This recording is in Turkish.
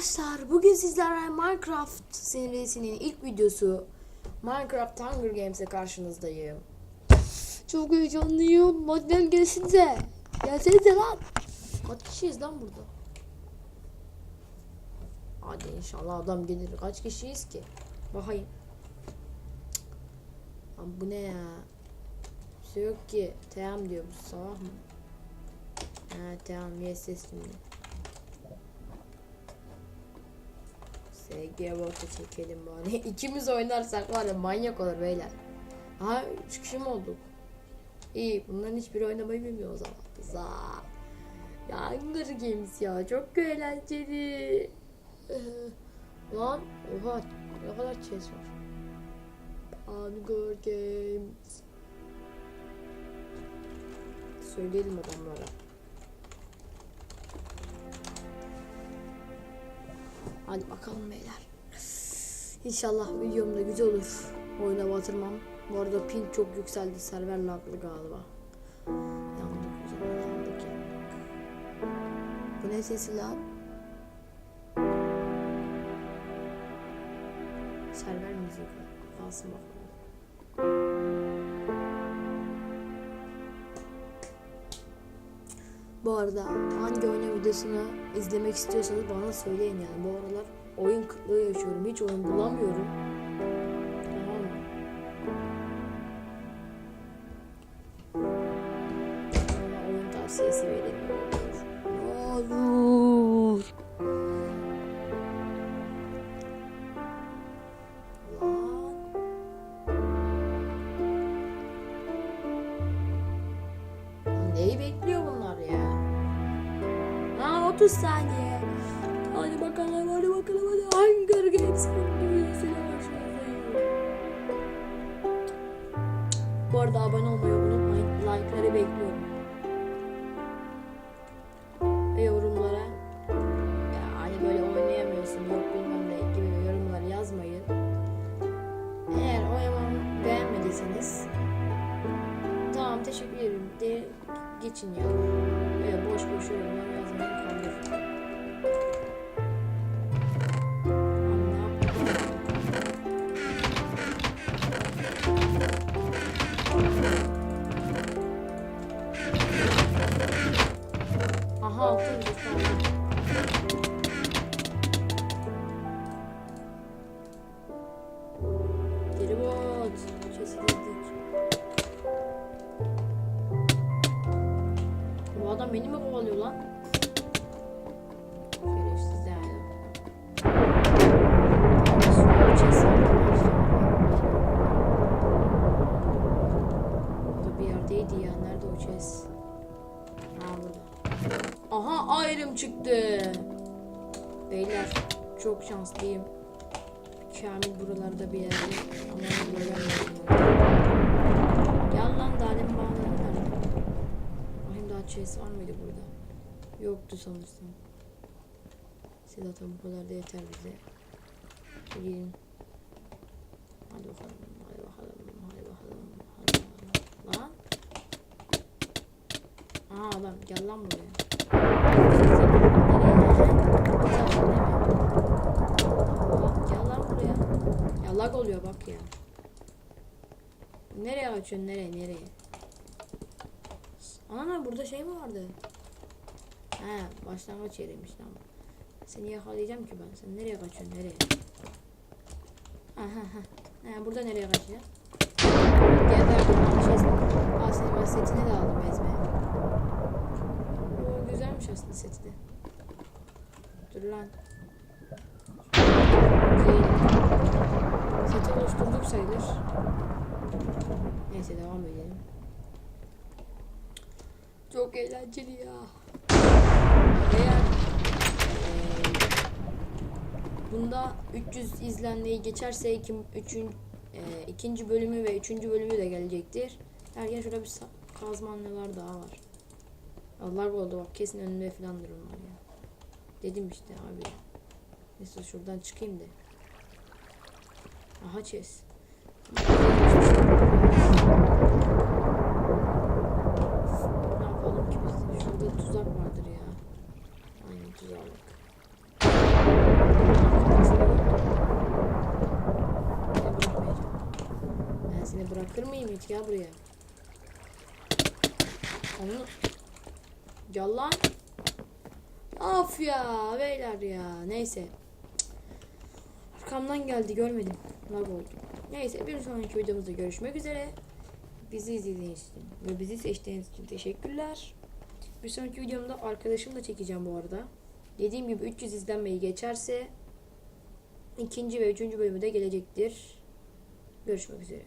Arkadaşlar bugün sizlerle Minecraft serisinin ilk videosu Minecraft Hunger Games'e karşınızdayım. Çok heyecanlıyım. Madden gelsinize. Gelsenize lan. Kaç kişiyiz lan burada? Hadi inşallah adam gelir. Kaç kişiyiz ki? Bakayım. Lan bu ne ya? Bir şey yok ki. Tamam diyor bu sabah mı? Ha tamam yes yes şimdi. SG Volt'u çekelim bari. İkimiz oynarsak var ya manyak olur beyler. Ha 3 kişi mi olduk? İyi bunların hiçbiri oynamayı bilmiyor o zaman. Za. Ya Hunger Games ya çok eğlenceli. Lan oha ne kadar chess var. Hunger Games. Söyleyelim adamlara. Hadi bakalım beyler. İnşallah videom da güzel olur. Oyuna batırmam. Bu arada ping çok yükseldi. Server laglı galiba. Yandık zaman yandık yandık. Bu ne sesi lan? Server müziği. Kalsın bakalım. Bu arada hangi oyun videosunu izlemek istiyorsanız bana söyleyin yani. Bu aralar oyun kıtlığı yaşıyorum. Hiç oyun bulamıyorum. 30 saniye. Hadi bakalım hadi bakalım hadi. Hunger Games videosuyla başlayalım. Bu arada abone olmayı unutmayın. Like'ları bekliyorum. Ve yorumlara ya hani böyle oynayamıyorsun yok bilmem ne gibi yorumlar yazmayın. Eğer oynamamı beğenmediyseniz Tamam teşekkür ederim de geçin ya. Aha altın bir tane. Geri bot. Kesildik. Bu adam beni mi kovalıyor lan? Şerefsiz yani. Burada bir yerdeydi. Nerede o chest? Aha ayrım çıktı. Beyler çok şanslıyım. Kamil buralarda bir yerde. Ama bulamıyorum. Gel lan dalim? Bakayım daha chest var mıydı burada? Yoktu sanırsam. Sedat'a bu kadar da yeter bize. Gelin. Hadi bakalım, hadi bakalım, hadi bakalım, hadi bakalım. Lan. Aha adam gel lan buraya. Gel lag oluyor bak ya. Nereye açıyorsun nereye nereye? Ana burada şey mi vardı? He başlangıç yeriymiş tamam. Seni yakalayacağım ki ben. Sen nereye kaçıyorsun nereye? Aha ha. He burada nereye kaçacağım? Geberdim lan şey. Aa senin ben setini de aldım ezmeye. Güzelmiş aslında seti de. Dur lan. Seti oluşturduk sayılır. Neyse devam edelim. Çok eğlenceli ya. Eğer eee, bunda 300 izlenmeyi geçerse iki, üçün, eee, ikinci bölümü ve üçüncü bölümü de gelecektir. Derken şurada bir kazmanlılar daha var. Allah oldu bak kesin önümde falan durumlar ya. Dedim işte abi. Neyse şuradan çıkayım da. Aha çes. Ne yapalım ki biz? Şurada tuzak vardır ya. Aynen tuzağa bak. Ben seni bırakır mıyım hiç ya buraya? Onu Callan. Of ya beyler ya. Neyse. Arkamdan geldi görmedim. Lag oldu. Neyse bir sonraki videomuzda görüşmek üzere. Bizi izlediğiniz için ve bizi seçtiğiniz için teşekkürler. Bir sonraki videomda arkadaşımla çekeceğim bu arada. Dediğim gibi 300 izlenmeyi geçerse ikinci ve üçüncü bölümü de gelecektir. Görüşmek üzere.